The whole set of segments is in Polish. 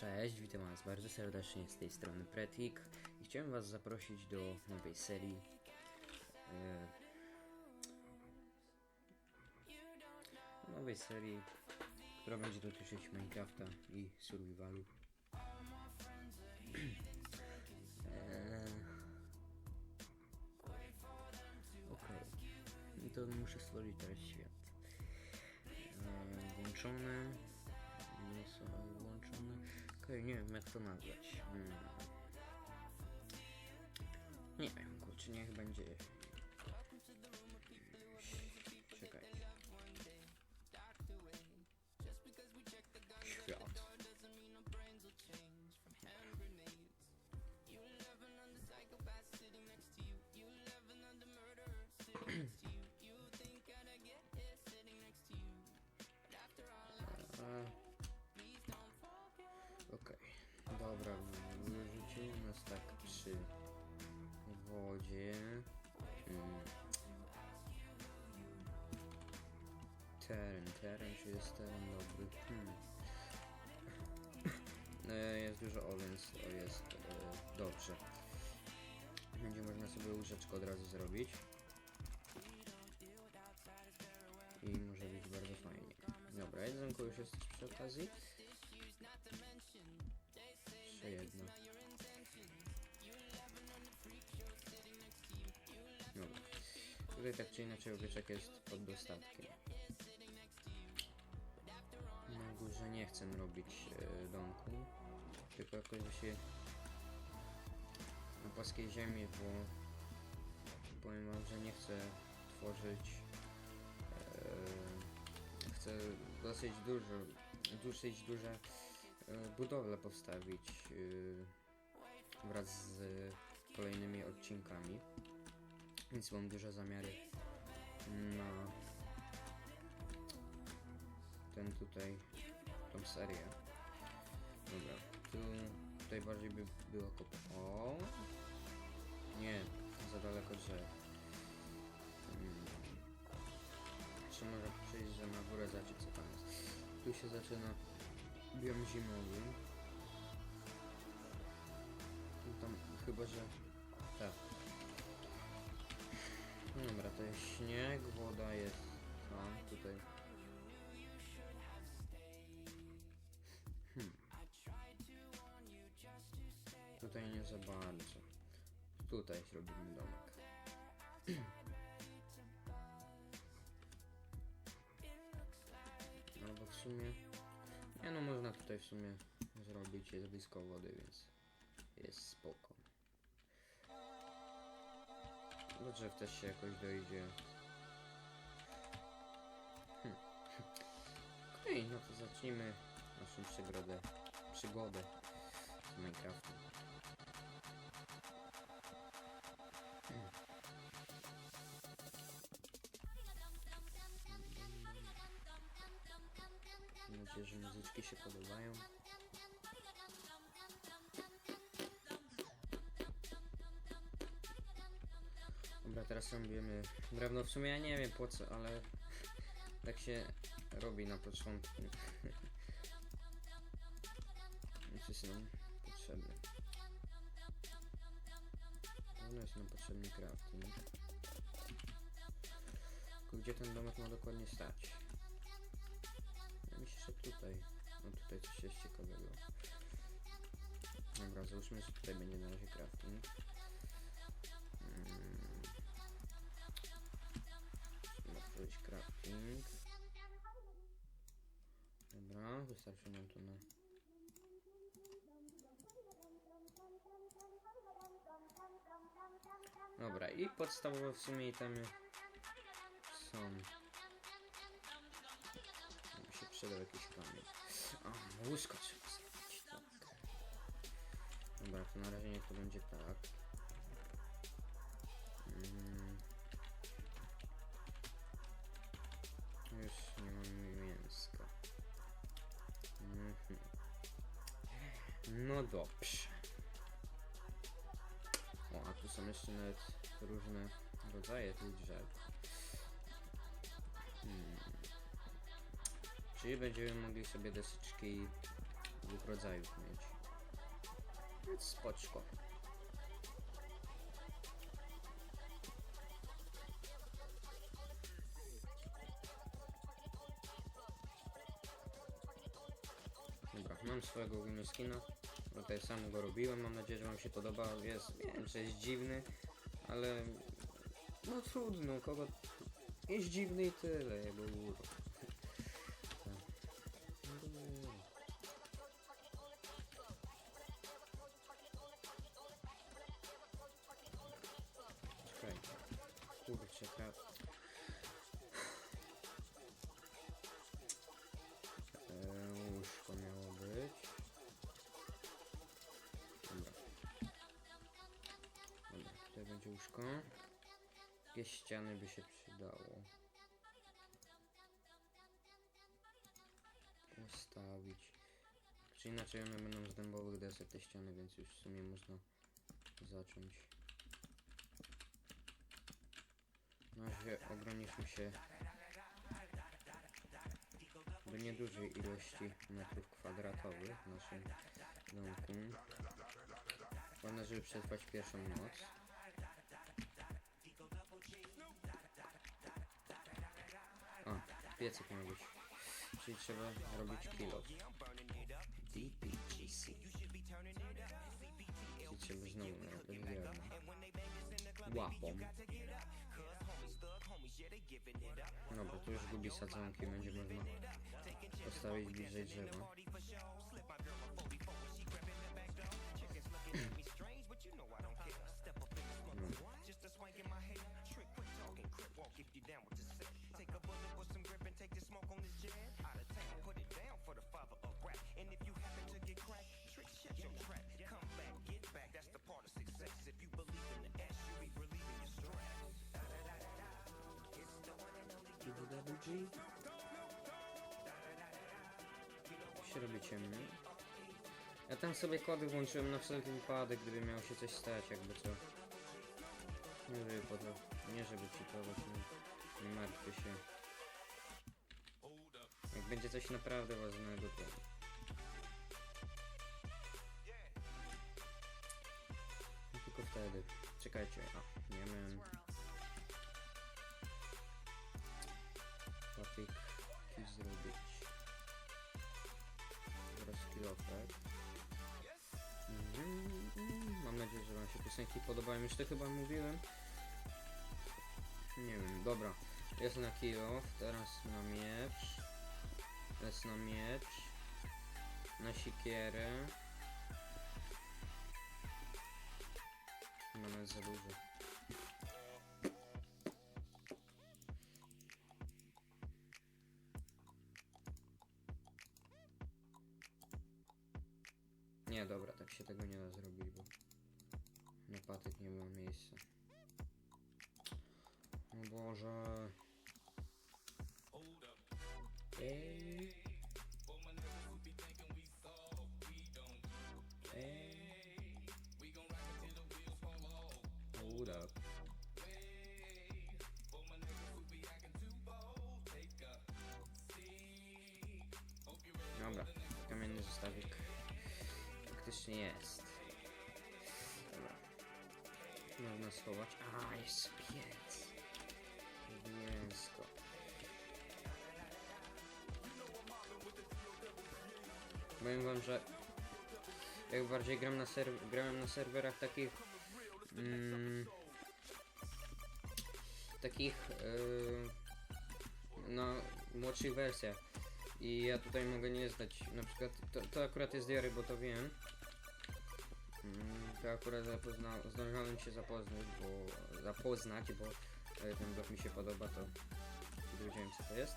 Cześć, witam Was bardzo serdecznie z tej strony Pretik i chciałem Was zaprosić do nowej serii. E, nowej serii, która będzie dotyczyć Minecrafta i Survivalu. E, Okej, i to muszę stworzyć teraz świat. E, włączone. Okej, nie wiem jak to nazwać. Hmm. Nie wiem, kurczę, niech będzie. Tak przy wodzie. Hmm. Teren, teren, czy jest teren dobry? Hmm. E, Jest dużo o, więc to jest e, dobrze. Będzie można sobie łóżeczko od razu zrobić. I może być bardzo fajnie. Dobra, jedzonko już jest przy okazji. Jeszcze jedno. Tutaj tak czy inaczej owieczek jest pod dostatkiem. Na górze nie chcę robić e, domku, tylko jakoś się na płaskiej ziemi, bo powiem wam, że nie chcę tworzyć e, chcę dosyć dużo, dosyć duże e, budowle postawić e, wraz z kolejnymi odcinkami. Więc mam duże zamiary na ten tutaj, tą serię. Dobra, tu, tutaj bardziej by było kop... O! Nie, za daleko drzew. Hmm. Może przejść że na górę, zobaczyć co tam jest. Tu się zaczyna biom zimowy. Tu tam chyba, że... Dobra, to jest śnieg, woda jest tam, tutaj. Hmm. Tutaj nie za bardzo. Tutaj zrobimy domek. Albo w sumie... Nie no, można tutaj w sumie zrobić, jest blisko wody, więc Do drzew też się jakoś dojdzie. Hm. Okej, no to zacznijmy naszą przygodę, przygodę z Minecraftem. Hmm. Mam nadzieję, że muzyczki się podobają. Teraz robimy drewno. W sumie ja nie wiem po co, ale tak się robi na początku. Więc jest nam potrzebny. Pewno jest nam potrzebny crafting. Tylko Gdzie ten domek ma dokładnie stać? Ja myślę, że tutaj. No tutaj coś jest ciekawego. Dobra, załóżmy, że tutaj będzie na razie crafting. Otworzyć crafting. Dobra, wystarczy nam to na... Dobra, i podstawowe w sumie itemy są... Mi się przydał jakiś kamień. A, zrobić, tak. Dobra, to na razie niech to będzie tak. Dobrze. O, a tu są jeszcze nawet różne rodzaje tych drzew. Hmm. Czyli będziemy mogli sobie deseczki dwóch rodzajów mieć. Więc spoczko. Dobra, mam swojego ogólnie skina. Tutaj sam go robiłem, mam nadzieję, że wam się podoba. Jest, wiem, że jest dziwny, ale no trudno, kogo... Jest dziwny i tyle, jego urok. Łóżko. Jakieś ściany by się przydało. Postawić. Czy inaczej one będą z dębowych desek te ściany, więc już w sumie można zacząć. Na razie ograniczmy się do niedużej ilości metrów kwadratowych w naszym domku. Ważne, żeby przetrwać pierwszą noc. Piecyk miał być. Czyli trzeba robić kilo. DPGC. Czyli trzeba znowu najpierw drewno. Łapą. Dobra, tu już gubi sadzonki, będzie można postawić bliżej drzewa. Się robi ciemniej. Ja tam sobie kody włączyłem na wszelki wypadek, gdyby miało się coś stać, jakby co. Nie żeby po to, nie żeby cheatować, nie, nie martwcie się. Jak będzie coś naprawdę ważnego, to... No tylko wtedy. Czekajcie, a, nie wiem. Piosenki podobają. Już to chyba mówiłem. Nie wiem, dobra. Jest na kilof, teraz na miecz. Jest na miecz. Na sikierę. Chyba nawet za dużo. Nie, dobra, tak się tego nie da zrobić, bo patyk nie ma miejsca. O Boże. Ej. Ej. Hold up. Dobra, kamienny zestawik faktycznie jest. Można schować. A, jest piec. Mięsko. Powiem wam, że jak bardziej gram na serw grałem na serwerach takich mm, takich yy, no młodszych wersjach i ja tutaj mogę nie znać na przykład to, to akurat jest Diary, bo to wiem to akurat zapozna, zdążyłem się zapoznać, bo zapoznać, bo e, ten blok mi się podoba, to wiedziałem co to jest,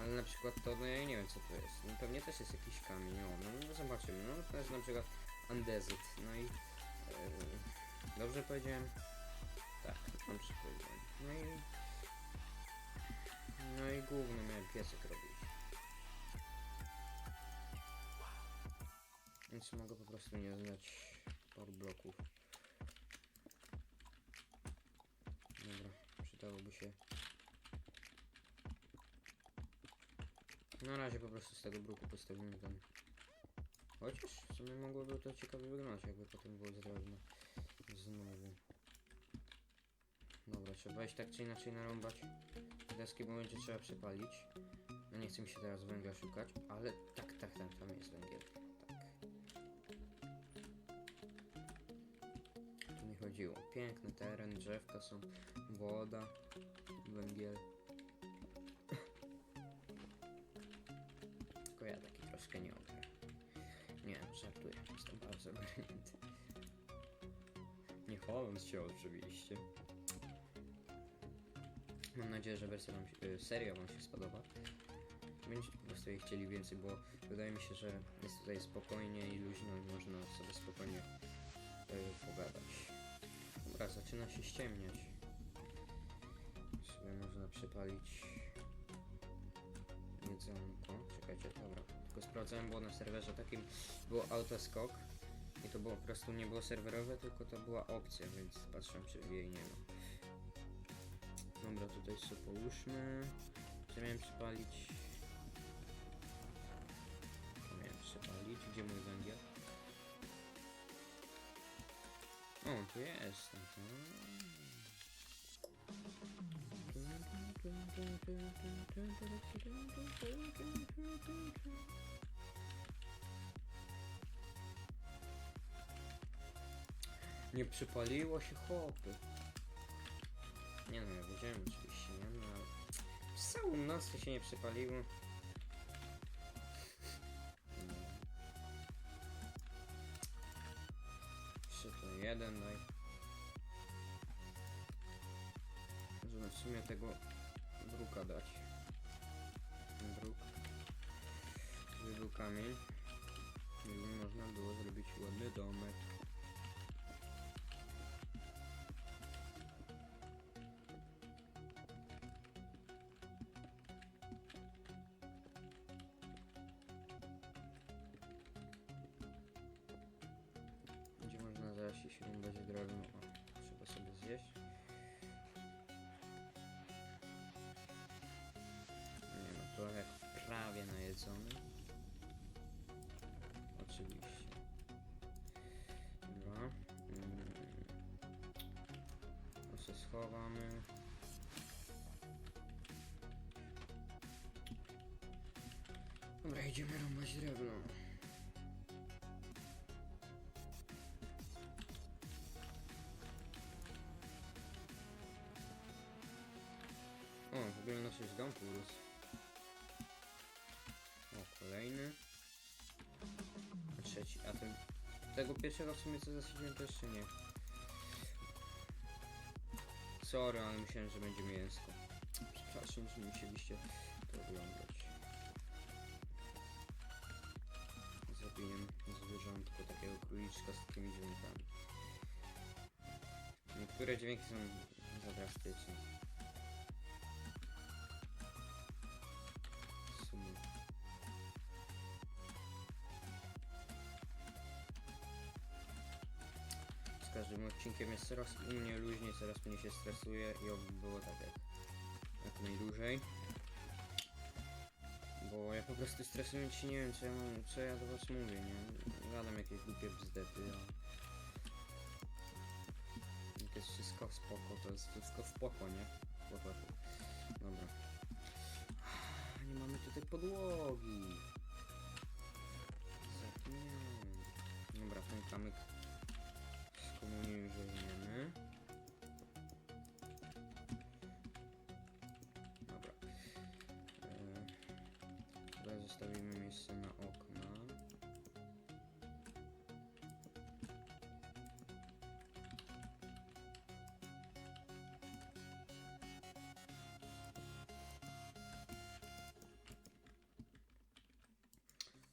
ale na przykład to, no ja nie wiem co to jest, no pewnie też jest jakiś kamień, no, no zobaczymy, no to jest na przykład andezyt, no i e, dobrze powiedziałem? Tak, dobrze powiedziałem, no i no i główny miałem piesek robić. Więc mogę po prostu nie znać paru bloków. Dobra, przydałoby się. Na razie po prostu z tego bruku postawimy ten Chociaż w sumie mogłoby to ciekawie wyglądać, jakby potem było z drewna. Znowu. Dobra, trzeba iść tak czy inaczej narąbać deski, bo będzie trzeba przepalić. No nie chce mi się teraz węgla szukać, ale tak, tak, tak, tam jest węgiel. Chodziło. Piękny teren, drzewka są, woda, węgiel. Tylko ja taki troszkę nie ogra. Nie, żartuję, jestem bardzo ogarnięty. Nie chwaląc się oczywiście. Mam nadzieję, że wersja wam się, y, seria wam się spodoba. Będziecie po prostu jej chcieli więcej, bo wydaje mi się, że jest tutaj spokojnie i luźno i można sobie spokojnie y, pogadać. Dobra, zaczyna się ściemniać. Sobie można przypalić jedzonko. Czekajcie, dobra. Tylko sprawdzałem, bo na serwerze takim było autoskok. I to było po prostu nie było serwerowe, tylko to była opcja, więc patrzę, czy jej nie ma. Dobra, tutaj sobie połóżmy. Miałem przypalić? O, tu jest. Nie przypaliło się chłopy. Nie no, ja wiedziałem oczywiście, nie no, ale całą noc się nie przypaliło. Zaraz się rąbać drewno. O, trzeba sobie zjeść. Nie no, trochę prawie najedzony. Oczywiście. Dobra. Mm. To się schowamy. Dobra, idziemy rąbać drewno. Trzeci, a ten... Tego pierwszego w sumie co zasadziłem to jeszcze nie. Sorry, ale myślałem, że będzie mięsko. Przepraszam, że musieliście to oglądać. Zrobiłem zwierzątko, takiego króliczka z takimi dźwiękami. Niektóre dźwięki są za coraz u mnie luźniej, coraz mniej się stresuję i oby było tak jak, jak najdłużej. Bo ja po prostu stresując się nie wiem co ja, mam, co ja do was mówię, nie? Gadam jakieś głupie bzdety, a... Jak jest wszystko spoko, to jest wszystko spoko, nie? Spoko. Dobra. Nie mamy tutaj podłogi. Zapomniałem. Dobra, ten kamyk już weźmiemy. Dobra. E, Tutaj zostawimy miejsce na okna.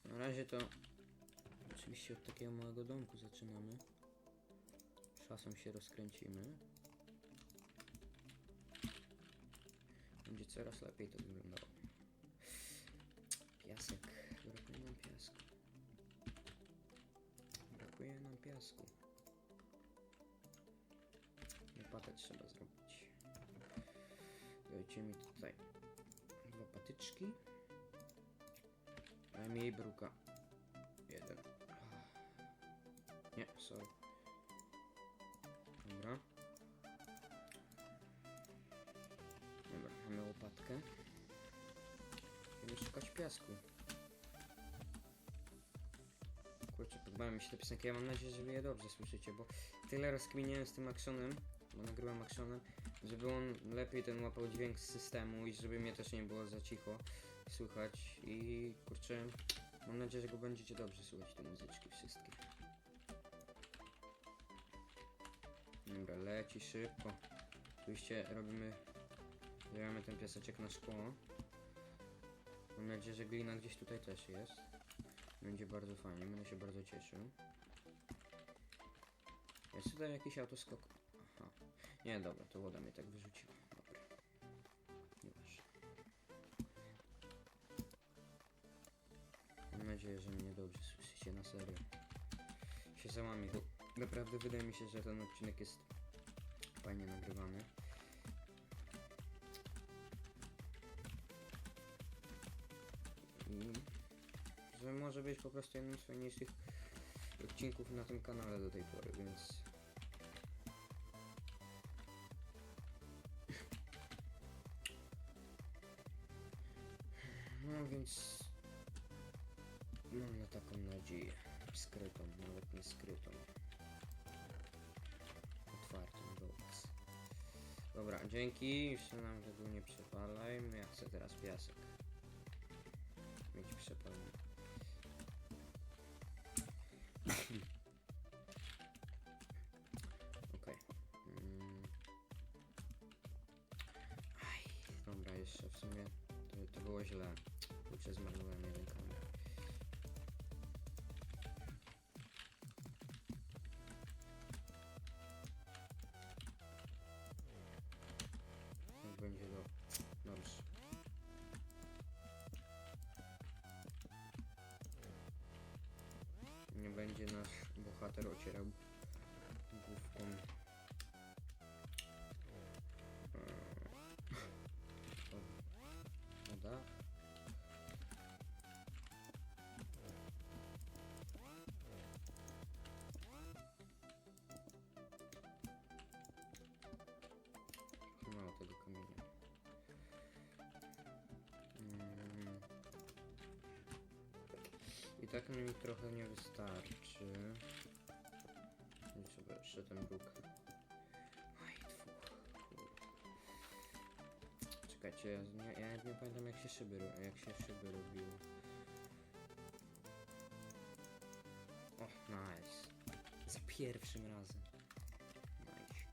Na razie to oczywiście od takiego małego domku zaczynamy. Czasem się rozkręcimy. Będzie coraz lepiej to wyglądało. Piasek. Brakuje nam piasku. Brakuje nam piasku. Łopatę trzeba zrobić. Dajcie mi tutaj dwa patyczki. Najmniej bruka. Jeden. Nie, sorry. Będziemy szukać piasku. Kurczę, podobają mi się te piosenki. Ja mam nadzieję, że wy je dobrze słyszycie, bo tyle rozkminiałem z tym Axonem, bo nagrywam Axonem, żeby on lepiej ten łapał dźwięk z systemu i żeby mnie też nie było za cicho słychać i kurczę, mam nadzieję, że go będziecie dobrze słuchać, te muzyczki wszystkie. Dobra, leci szybko. Oczywiście robimy, zbieramy ten piaseczek na szkło. Mam nadzieję, że glina gdzieś tutaj też jest. Będzie bardzo fajnie, będę się bardzo cieszył. Jest tutaj jakiś autoskok? Aha. Nie, dobra, to woda mnie tak wyrzuciła. Dobra. Nieważne. Mam nadzieję, że mnie dobrze słyszycie na serio. Się załamie, bo naprawdę wydaje mi się, że ten odcinek jest fajnie nagrywany. Że może być po prostu jednym z fajniejszych odcinków na tym kanale do tej pory, więc no więc mam na taką nadzieję. Skrytą, nawet nie skrytą otwartą box dobra, dzięki, już się nam tego nie przepalaj ja chcę teraz piasek. Mieć przepalony było źle. Kurczę, zmarnowałem jeden kamień. Będzie do... Dobrze. Nie będzie nasz bohater ocierał I tak mi trochę nie wystarczy. I trzeba jeszcze ten bruk. Oj, dwóch. Czekajcie, ja nie, ja nie pamiętam jak się szyby, jak się szyby robiło. Nice. Za pierwszym razem. Nice.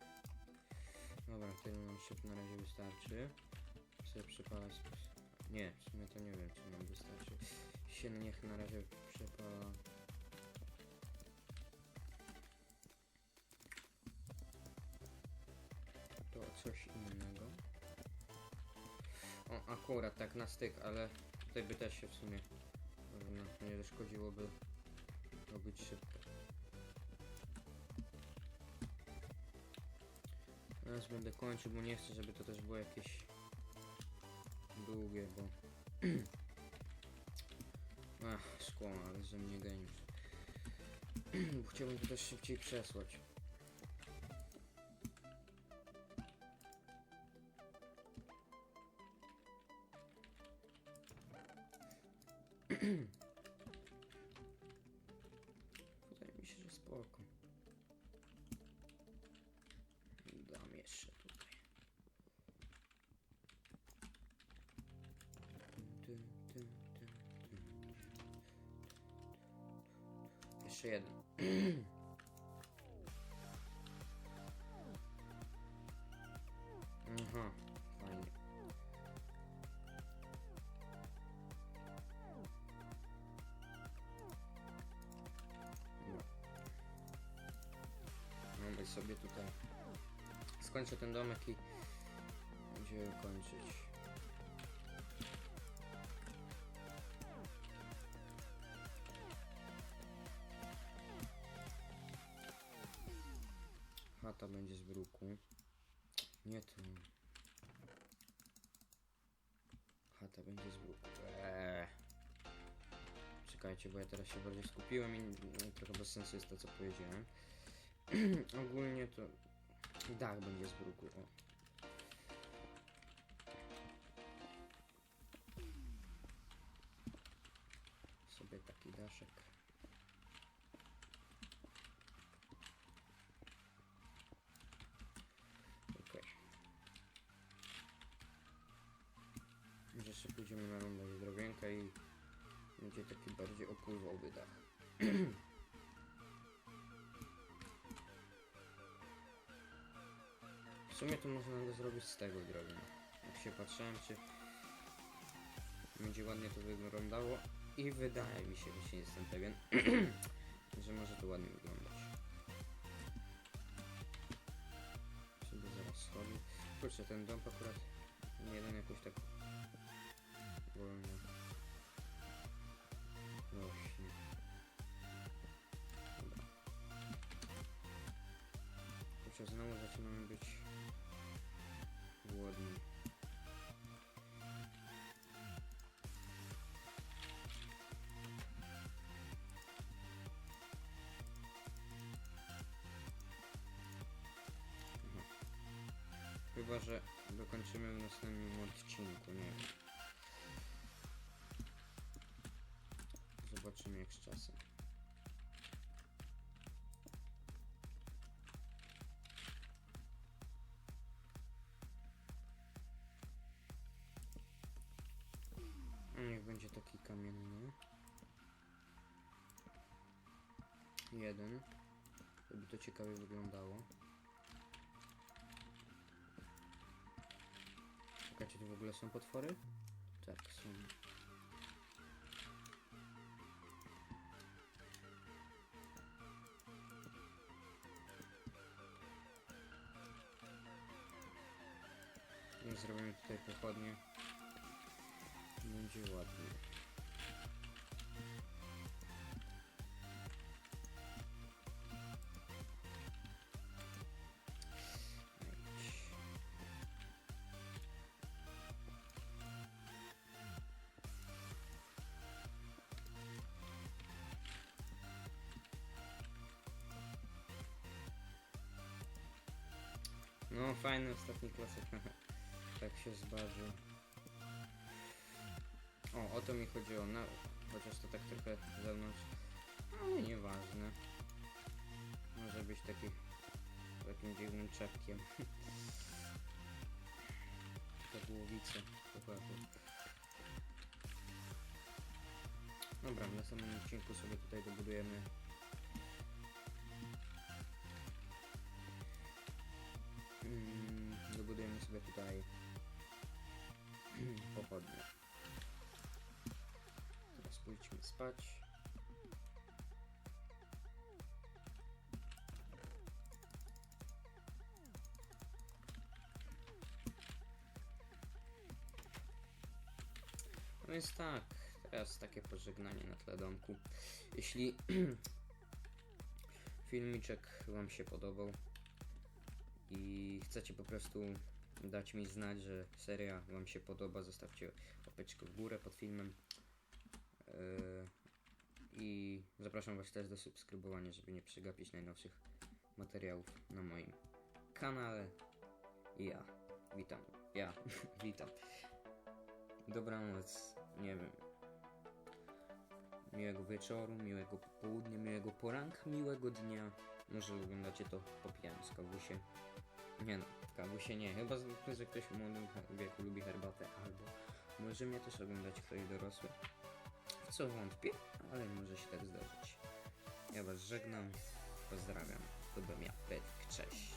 Dobra, tyle nam szyb na razie wystarczy. Sobie przypalać. Nie, w sumie to nie wiem, czy nam wystarczy. Się niech na razie przepala. To coś innego. O, akurat tak na styk, ale tutaj by też się w sumie no, nie zaszkodziłoby robić szybko. Teraz będę kończył, bo nie chcę, żeby to też było jakieś długie, bo... Szkło, ale mnie geniusz. Chciałbym to też szybciej przesłać. Jeszcze jeden. Aha, fajnie. Dobra. Mamy sobie tutaj. Skończę ten domek i będziemy kończyć. Chata będzie z bruku. Nie tu. Chata będzie z bruku. Eee. czekajcie, bo ja teraz się bardziej skupiłem i trochę bez sensu jest to, co powiedziałem. Ogólnie to dach będzie z bruku. O. W sumie to można go zrobić z tego drewna. Jak się patrzyłem, czy będzie ładnie to wyglądało i wydaje mi się, że jestem pewien, że może to ładnie wyglądać. Sobie zaraz schodzi. Kurczę, ten dom akurat nie jeden jakoś tak wolno rośnie. Dobra. Kurczę, znowu zaczynamy być Mhm. Chyba, że dokończymy w następnym odcinku, nie wiem. Zobaczymy jak z czasem. Kamienny. Jeden. Żeby to ciekawie wyglądało. Czekajcie, tu w ogóle są potwory? Tak, są. Zrobimy tutaj pochodnie. Będzie ładnie. No fajny ostatni klasyk. tak się zdarzył. O, o to mi chodziło, no, chociaż to tak trochę zewnątrz, ale nieważne. Może być taki, takim dziwnym czepkiem. Głowica, chłopaku. Dobra, w następnym odcinku sobie tutaj dobudujemy Mm, dobudujemy sobie tutaj pochodnie. Teraz pójdźmy spać. No więc tak, teraz takie pożegnanie na tle domku. Jeśli filmiczek Wam się podobał i chcecie po prostu dać mi znać, że seria Wam się podoba, zostawcie łapeczkę w górę pod filmem. Yy, I zapraszam Was też do subskrybowania, żeby nie przegapić najnowszych materiałów na moim kanale. I ja witam. Ja witam. Dobranoc. Nie wiem. Miłego wieczoru, miłego popołudnia, miłego poranka, miłego dnia. Może oglądacie to popijając kawusie. Nie no, kawusie nie. Chyba, że- ktoś w młodym wieku lubi herbatę, albo może mnie też oglądać ktoś dorosły. Co wątpię, ale może się tak zdarzyć. Ja Was żegnam, pozdrawiam. To byłem ja, Petk, cześć.